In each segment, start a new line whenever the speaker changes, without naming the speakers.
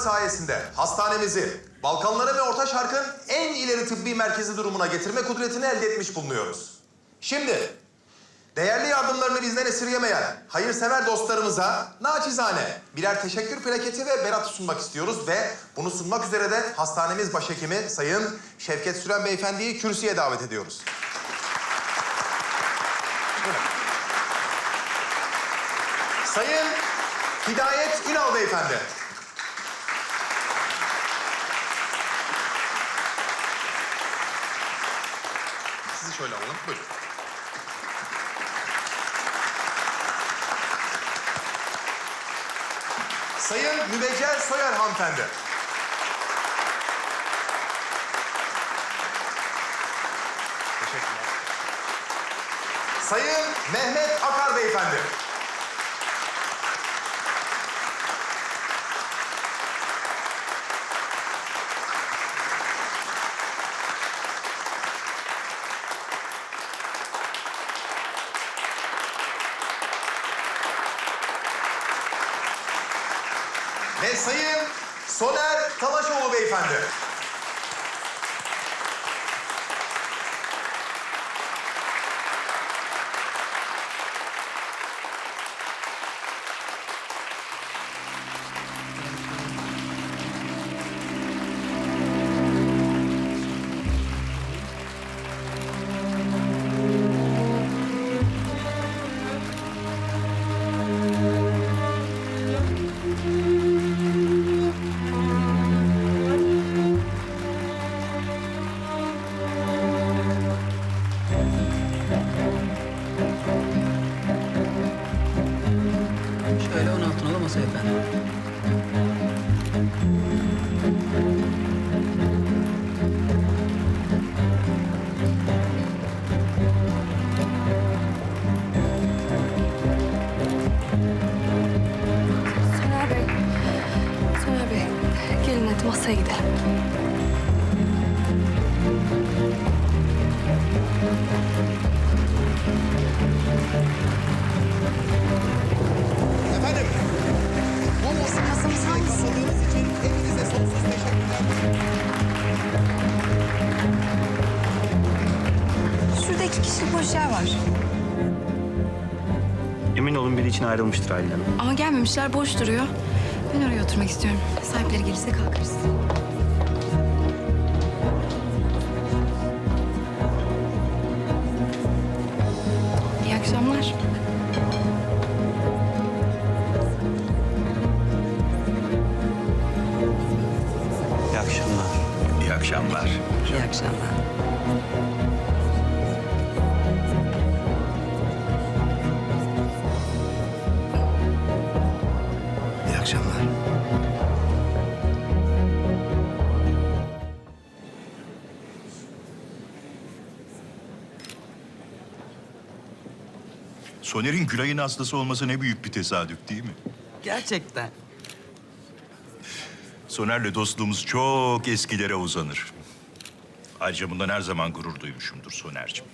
sayesinde hastanemizi Balkanların ve Orta Şark'ın en ileri tıbbi merkezi durumuna getirme kudretini elde etmiş bulunuyoruz. Şimdi değerli yardımlarını bizden esirgemeyen hayırsever dostlarımıza naçizane birer teşekkür plaketi ve berat sunmak istiyoruz ve bunu sunmak üzere de hastanemiz başhekimi Sayın Şevket Süren Beyefendi'yi kürsüye davet ediyoruz. Sayın Hidayet Ünal Beyefendi. Şöyle alalım. Buyurun. Sayın Mübeccel Soyer hanımefendi. Teşekkürler. Sayın Mehmet Akar beyefendi. Sayın Soner Talaşoğlu beyefendi.
Masaya gidelim.
Efendim, bu musluk hizmetine katıldığınız için hepinize sonsuz teşekkürler.
Şurada iki kişilik boş yer var.
Emin olun biri için ayrılmıştır Hanım.
Ama gelmemişler boş duruyor. Ben oraya oturmak istiyorum. Sahipleri gelirse kalkarız. İyi akşamlar.
İyi akşamlar.
İyi akşamlar.
İyi akşamlar.
Soner'in Gülay'ın hastası olması ne büyük bir tesadüf değil mi?
Gerçekten.
Soner'le dostluğumuz çok eskilere uzanır. Ayrıca bundan her zaman gurur duymuşumdur Soner'cim.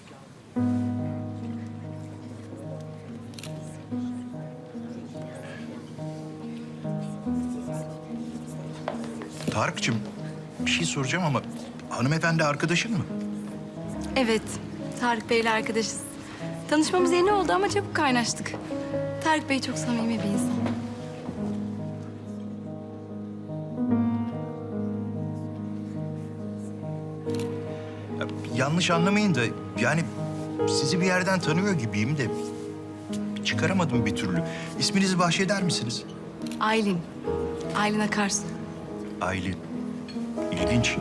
Tarık'cığım bir şey soracağım ama hanımefendi arkadaşın mı?
Evet, Tarık Bey'le arkadaşız. Tanışmamız yeni oldu ama çabuk kaynaştık. Tarık Bey çok samimi bir insan.
Ya, yanlış anlamayın da yani sizi bir yerden tanıyor gibiyim de çıkaramadım bir türlü. İsminizi bahşeder misiniz?
Aylin. Aylin Akarsu.
Aylin. İlginç.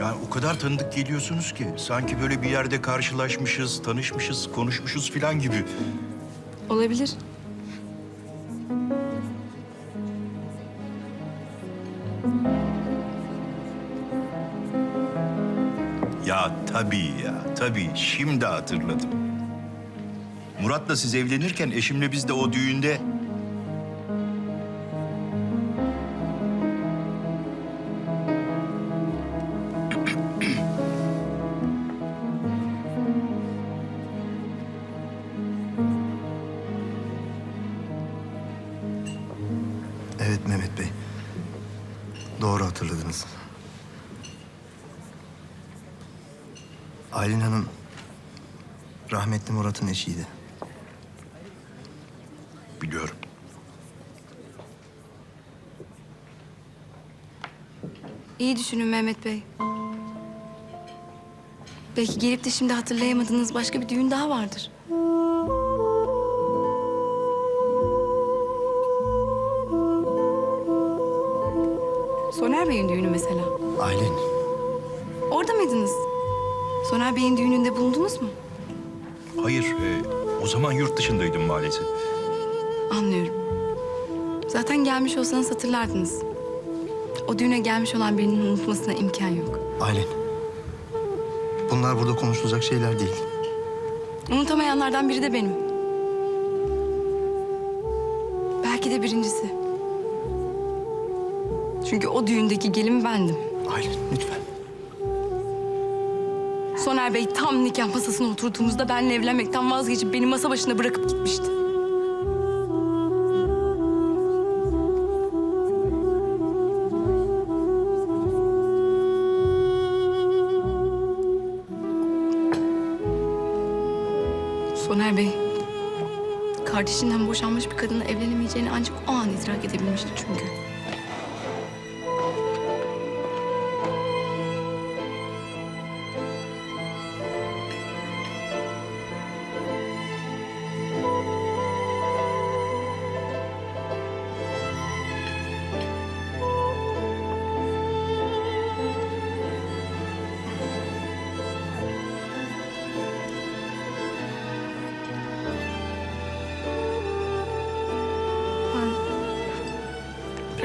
Yani o kadar tanıdık geliyorsunuz ki sanki böyle bir yerde karşılaşmışız, tanışmışız, konuşmuşuz falan gibi.
Olabilir.
Ya tabii ya, tabii. Şimdi hatırladım. Murat'la siz evlenirken eşimle biz de o düğünde...
Doğru hatırladınız. Aylin Hanım rahmetli Murat'ın eşiydi.
Biliyorum.
İyi düşünün Mehmet Bey. Belki gelip de şimdi hatırlayamadığınız başka bir düğün daha vardır. Soner Bey'in düğünü mesela.
Aylin.
Orada mıydınız? Soner Bey'in düğününde bulundunuz mu?
Hayır, e, o zaman yurt dışındaydım maalesef.
Anlıyorum. Zaten gelmiş olsanız hatırlardınız. O düğüne gelmiş olan birinin unutmasına imkan yok.
Aylin. Bunlar burada konuşulacak şeyler değil.
Unutamayanlardan biri de benim. Belki de birincisi. Çünkü o düğündeki gelin bendim.
Aylin lütfen.
Soner Bey tam nikah masasına oturduğumuzda benimle evlenmekten vazgeçip beni masa başında bırakıp gitmişti. Soner Bey, kardeşinden boşanmış bir kadınla evlenemeyeceğini ancak o an idrak edebilmişti çünkü.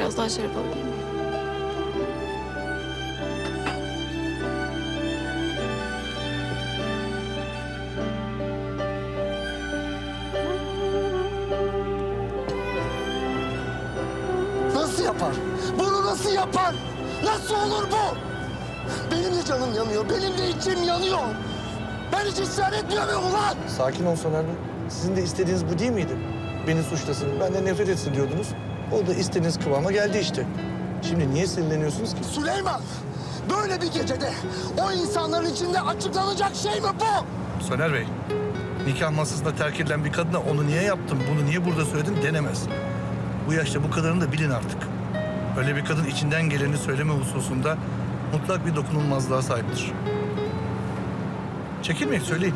Biraz daha şarap alabilir miyim?
Nasıl yapar? Bunu nasıl yapar? Nasıl olur bu? Benim de canım yanıyor, benim de içim yanıyor. Ben hiç isyan etmiyor muyum ulan?
Sakin ol Soner Bey. Sizin de istediğiniz bu değil miydi? Beni suçlasın, benden nefret etsin diyordunuz. O da istediğiniz kıvama geldi işte. Şimdi niye sinirleniyorsunuz ki?
Süleyman, böyle bir gecede o insanların içinde açıklanacak şey mi bu?
Soner Bey, nikah masasında terk edilen bir kadına onu niye yaptın, bunu niye burada söyledin denemez. Bu yaşta bu kadarını da bilin artık. Öyle bir kadın içinden geleni söyleme hususunda mutlak bir dokunulmazlığa sahiptir. Çekinmeyin, söyleyin.